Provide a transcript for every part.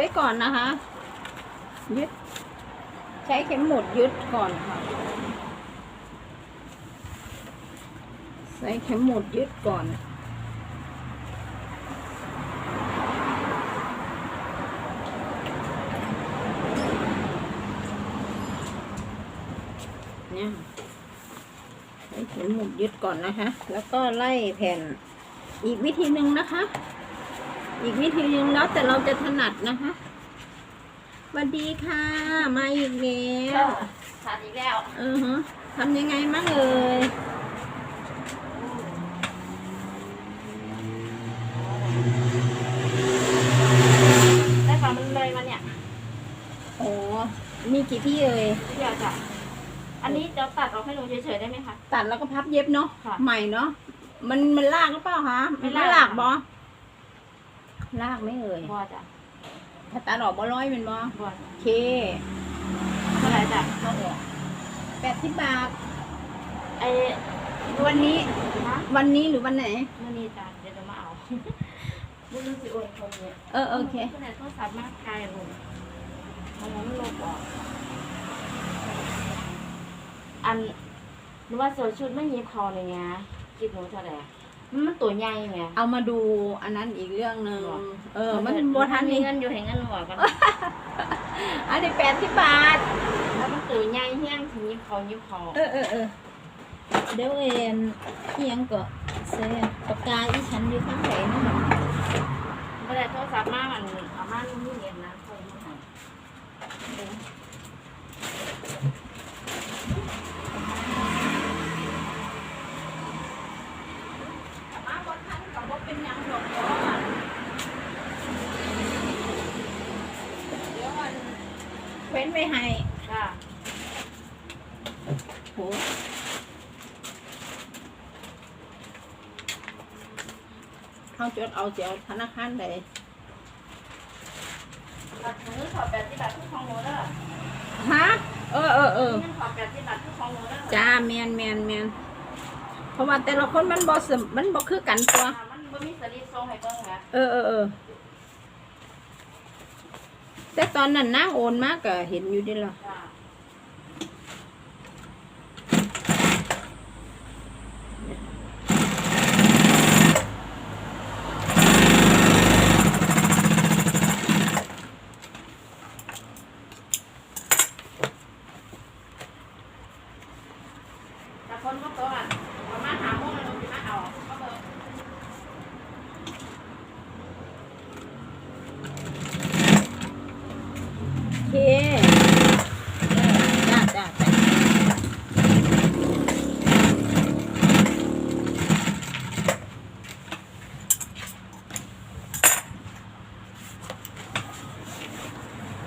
ไว้ก่อนนะคะ ยึด ใช้เข็มหมุดยึดก่อนค่ะ ใช้เข็มหมุดยึดก่อนเนี่ยใช้เข็มหมุดยึดก่อนนะคะ แล้วก็ไล่แผ่นอีกวิธีหนึ่งนะคะ อีกวิธีหนึ่งแล้วแต่เราจะถนัดนะคะสวัสดีค่ะ มาอีกแล้วขาดอีกแล้วเออฮะทำยังไงมั่งเอ่ยได้ค่ะมันเลยมาเนี่ยโอ้มีกี่ที่เอ่ยเดี๋ยวจ้ะอันนี้จะตัดออกให้หนูเฉยๆได้ไหมคะตัดแล้วก็พับเย็บเนาะค่ะใหม่เนาะมันมันลากหรือเปล่าคะไม่ลากลากบอ ลากไม่เอ่ยบัวจ้ะถ้าตัดออกบ่ร้อยเป็นบอบัวโอเคเท่าไหร่จ้ะเอาออกแปดสิบบาทไอ้วันนี้ฮะวันนี้หรือวันไหนมื่อนี้จ้ะเดี๋ยวจะมาเอาบุญรู้สิโอนคนเนี่ยเออโอเคขนาดโทรศัพท์มากไกลลุงมันมันลบออกอันหนูว่าโซชุดไม่ยิบคอเลยไงคิดหนูเท่าไหร่ มันมันตัวใหญ่ไงเอามาดูอันนั้นอีกเรื่องหนึ่งหรอเออ มันโบทันมีนี่เงินอยู่ให้เงินหัวกันอันนี้แปดสิบบาท แล้วมันตัวใหญ่เฮี้ยงทีนี้เขายิ้วเขาเออเออเออเดี๋ยวเอ็นเอียงก็เซปากกาอีฉันอยู่ข้างไหนนะมันไม่ได้โทรศัพท์มามันเอามามันไม่เรียนนะคอยมาให้เออมาบนทันกับว่าเป็นหยังหรอกเพราะว่าเดี๋ยวมัน เว้นไว้ให้จ้าโหเขาจดเอาเสียวธนาคารใดบัตรหนูขอแปดสิบบาททุกของหนูเด้อฮะเออเออเออเงินขอแปดสิบบาททุกของหนูเด้อจ้าแมนแมนแมนเพราะว่าแต่ละคนมันบ่สมมันบ่คือกันตัว อ่ามันบ่มีสลิปส่งให้เบิ่งนะ เออเออเออ แต่ตอนนั้นนาโอนมากก็เห็นอยู่เดิล่ะ จ้า แต่คนก็ตัวอะประมาณหาโมงแล้วหนูจะมาเอาก็เบิ่ง โอเคจ้าจ้าจ้า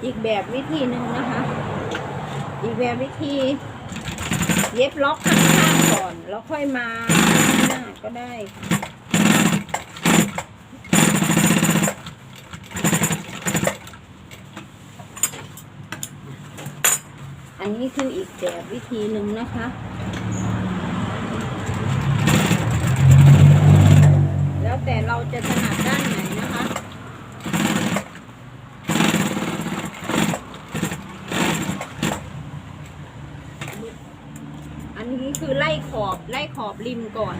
อีกแบบ วิธีหนึ่งนะคะ อีกแบบวิธี เย็บล็อกข้างๆก่อน แล้วค่อยมาข้างหน้าก็ได้อันนี้คืออีกแบบวิธีหนึ่งนะคะ แล้วแต่เราจะถนัดด้านไหนนะคะ อันนี้ คือไล่ขอบไล่ขอบริมก่อน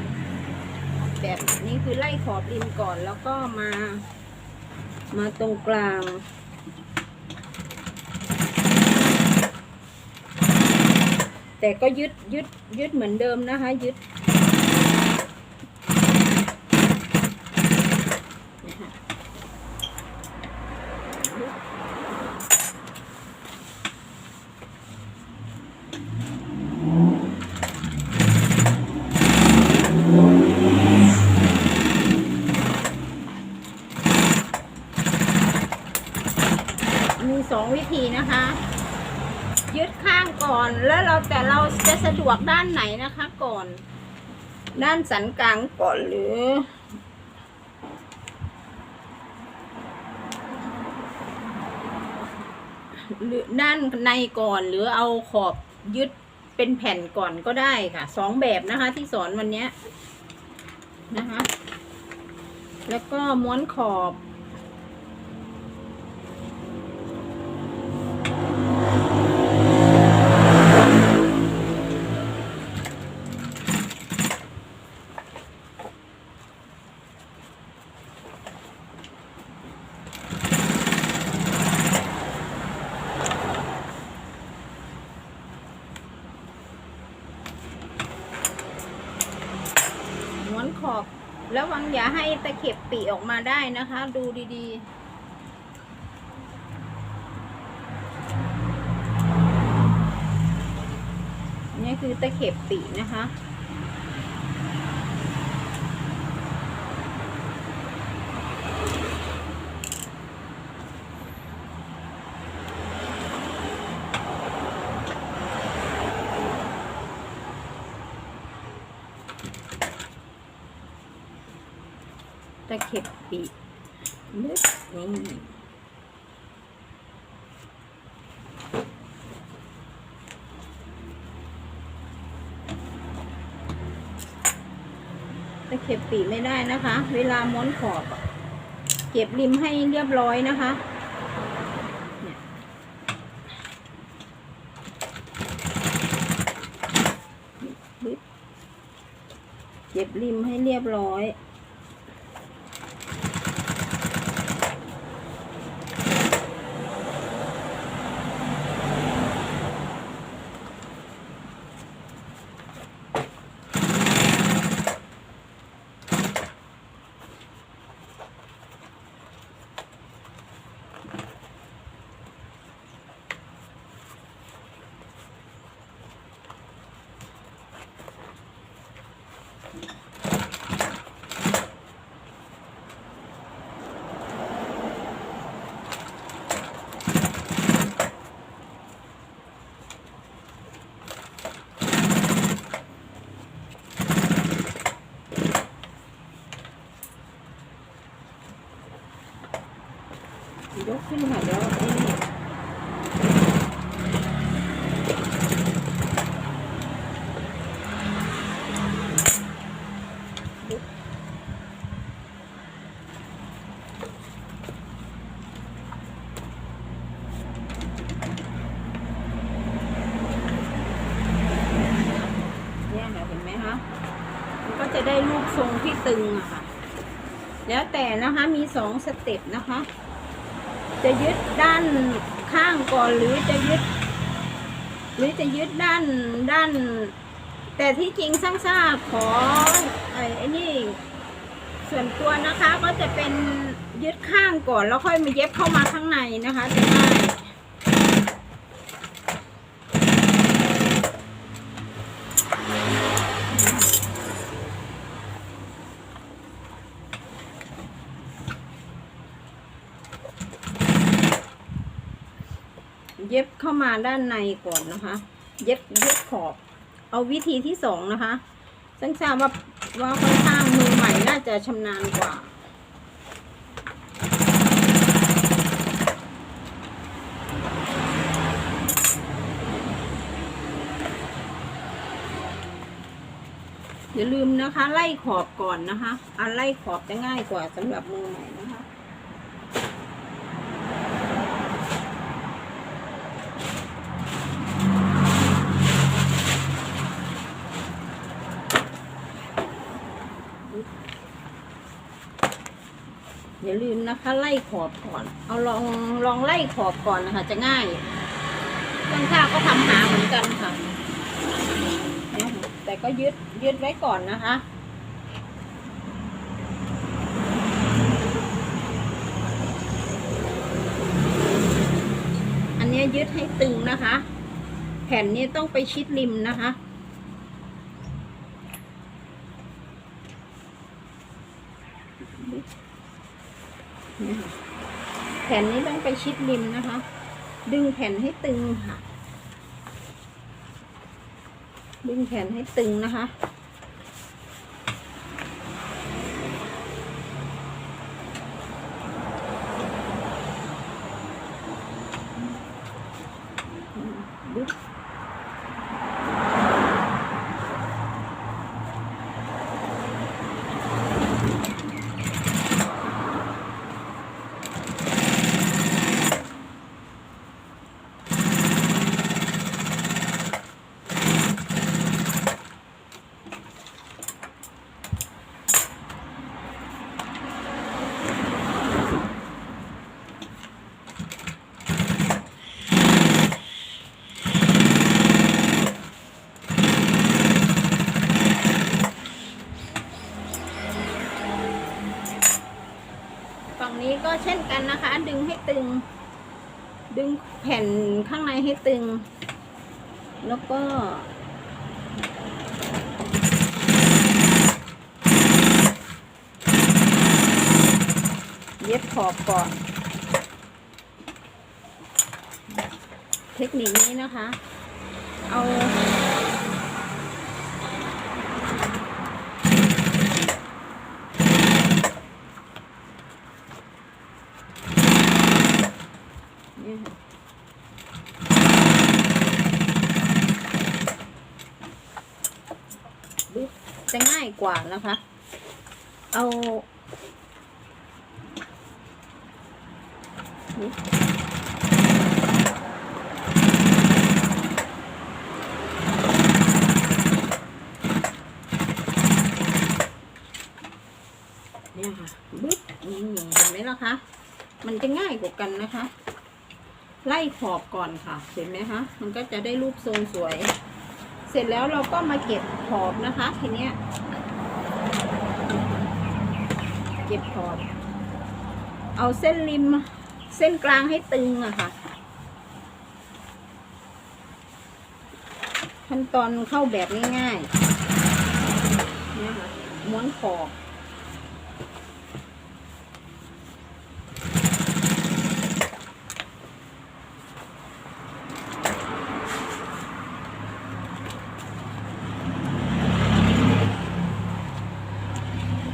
แบบนี้คือไล่ขอบริมก่อนแล้วก็มา มาตรงกลางแต่ก็ยึดยึดยึดเหมือนเดิมนะคะ ยึดนะคะมีสองวิธีนะคะ ยึดข้างก่อนแล้วเราแต่เรา จะสะดวกด้านไหนนะคะก่อน ด้านสันกลางก่อนหรือ หรือด้านในก่อนหรือเอาขอบยึดเป็นแผ่นก่อนก็ได้ค่ะสองแบบนะคะที่สอนวันนี้นะคะ แล้วก็ม้วนขอบ ระวังอย่าให้ตะเข็บปีออกมาได้นะคะ ดูดีๆ นี่คือตะเข็บปีนะคะ ตะเข็บปีนึกนี่ตะเข็บปีไม่ได้นะคะ เวลาม้วนขอบเก็บริมให้เรียบร้อยนะคะเก็บริมให้เรียบร้อย ยกขึ้นมาแล้วไอ้นี่เห็นไหมคะก็จะได้รูปทรงที่ตึงอะค่ะ แล้วแต่นะคะ มีสองสเต็ปนะคะ จะยึดด้านข้างก่อนหรือจะยึด หรือจะยึดด้านด้าน แต่ที่จริงสร้างซาขอไอ้ไอ้นี่ ส่วนตัวนะคะก็จะเป็นยึดข้างก่อนแล้วค่อยมาเย็บเข้ามาข้างในนะคะจะง่าย เย็บเข้ามาด้านในก่อนนะคะ เย็บเย็บขอบ เอาวิธีที่สองนะคะซึ่งทราบว่าว่าค่อนข้างมือใหม่น่าจะชำนาญกว่าอย่าลืมนะคะ ไล่ขอบก่อนนะคะอันไล่ขอบจะง่ายกว่าสำหรับมือใหม่ อย่าลืมนะคะ ไล่ขอบก่อน เอาลองลองไล่ขอบก่อนนะคะ จะง่ายเครื่องข้าวก็ทำหาเหมือนกันค่ะ แต่ก็ยึดยึดไว้ก่อนนะคะอันนี้ยึดให้ตึงนะคะ แผ่นนี้ต้องไปชิดริมนะคะเนี่ยค่ะ แผ่นนี้ต้องไปชิดริมนะคะ ดึงแผ่นให้ตึงค่ะ ดึงแผ่นให้ตึงนะคะ ดึง กันนะคะ ดึงให้ตึง ดึงแผ่นข้างในให้ตึง แล้วก็ เย็บขอบก่อน เทคนิคนี้นะคะ เอา เนี่ยค่ะบึ๊บจะง่าย กว่านะคะ เอานี่เนี่ยค่ะบึ๊บนี่เห็นไหมล่ะคะ มันจะง่ายกว่ากันนะคะ ไล่ขอบก่อนค่ะ เห็นไหมคะ มันก็จะได้รูปทรงสวย เสร็จแล้วเราก็มาเก็บขอบนะคะ ทีเนี้ย เก็บขอบเอาเส้นริมเส้นกลางให้ตึงอะค่ะ ขั้นตอนเข้าแบบง่ายๆนี่ยค่ะม้วนขอบ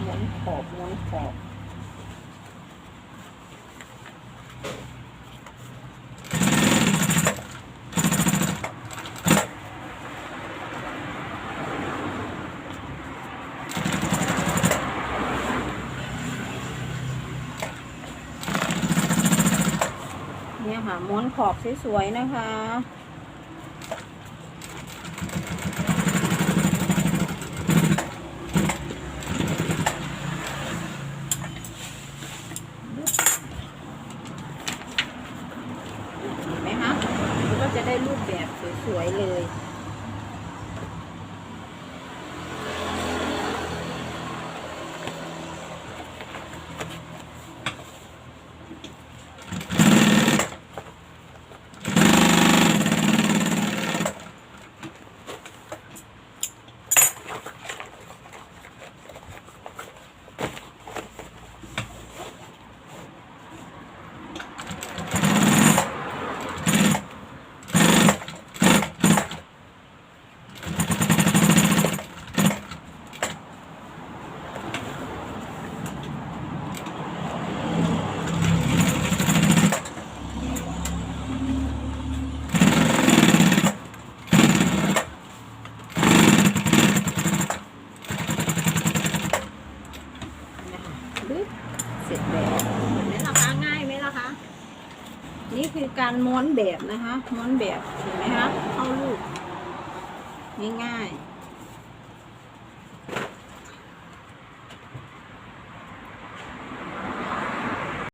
ม้วนขอบม้วน ขอบเนี่ยค่ะม้วนขอบสวยๆนะคะ เห็นไหมคะมันก็จะได้รูปแบบสวยๆเลย นะคะปึ๊บเสร็จแบบเห็นไหมล่ะคะง่ายไหมล่ะคะ นี่คือ การม้วนแบบนะคะ ม้วนแบบเห็นไหมคะเข้ารูปง่ายๆ